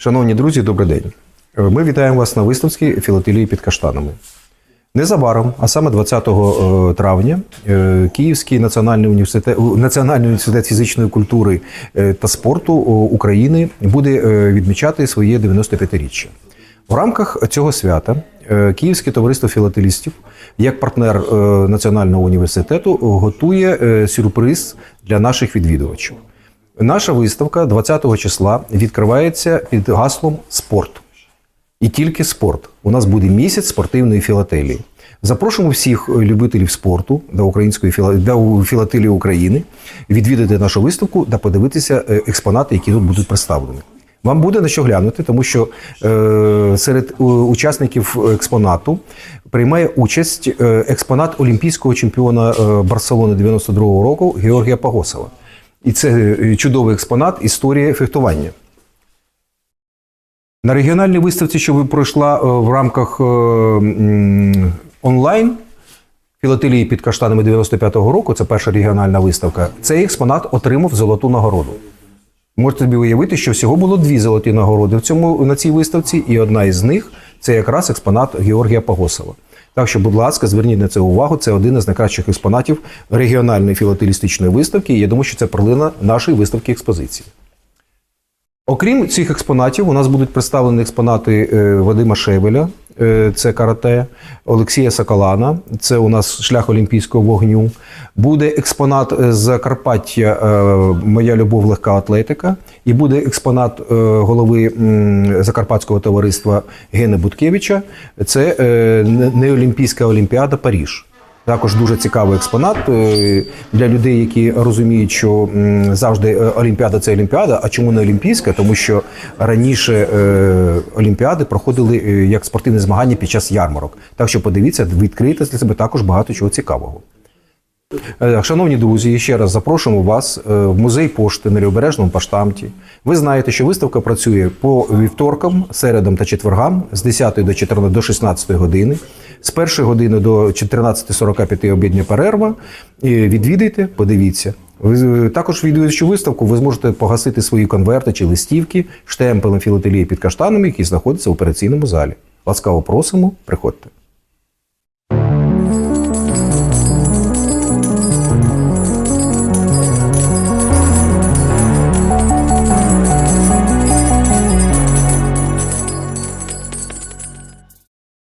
Шановні друзі, добрий день. Е, Ми вітаємо вас на виставці філателії під каштанами. Незабаром, а саме 20 е, травня, е, Київський національний університет, Національний університет фізичної культури та спорту України буде відмічати своє 95-річчя. В рамках цього свята Київське товариство філателістів, як партнер Національного університету, готує сюрприз для наших відвідувачів. Наша виставка 20 числа відкривається під гаслом спорт. І тільки спорт. У нас буде місяць спортивної філателії. Запрошуємо всіх любителів спорту до української філа- філателії України відвідати нашу виставку та подивитися е, експонати, які тут будуть представлені. Вам буде на що глянути, тому що е, серед е, учасників експонату приймає участь експонат олімпійського чемпіона Барселони 92-го року Георгія Пагосова. І це е, чудовий експонат історії фехтування. На регіональній виставці, що ви пройшла е, в рамках е, онлайн філателії під каштанами 95-го року, це перша регіональна виставка, цей експонат отримав золоту нагороду. Можете собі уявити, що всього було дві золоті нагороди в цьому, на цій виставці, і одна із них це якраз експонат Георгія Пагосова. Так що, будь ласка, зверніть на це увагу. Це один із найкращих експонатів регіональної філателістичної виставки. І я думаю, що це перлина нашої виставки експозиції. Окрім цих експонатів, у нас будуть представлені експонати е, Вадима Шевеля, це карате, Олексія Соколана, це у нас шлях олімпійського вогню. Буде експонат з Закарпаття е, Моя любов легка атлетика, і буде експонат е, голови Закарпатського товариства Гени Буткевича. Це е, неолімпійська олімпіада Паріж. Також дуже цікавий експонат е, для людей, які розуміють, що завжди е, Олімпіада це Олімпіада. А чому не Олімпійська? Тому що раніше е, Олімпіади проходили як спортивні змагання під час ярмарок. Так що подивіться, відкрийте для себе також багато чого цікавого. Е, Шановні друзі, ще раз запрошуємо вас е, в музей пошти на Лівобережному паштамті. Ви знаєте, що виставка працює по вівторкам, середам та четвергам з 10 до 14 до 16 години, з 1 години до 14.45 обідня перерва. Відвідайте, подивіться. Ви е, також відвідуючи виставку, ви зможете погасити свої конверти чи листівки штемпелем філателії під каштанами, які знаходяться в операційному залі. Ласкаво просимо, приходьте.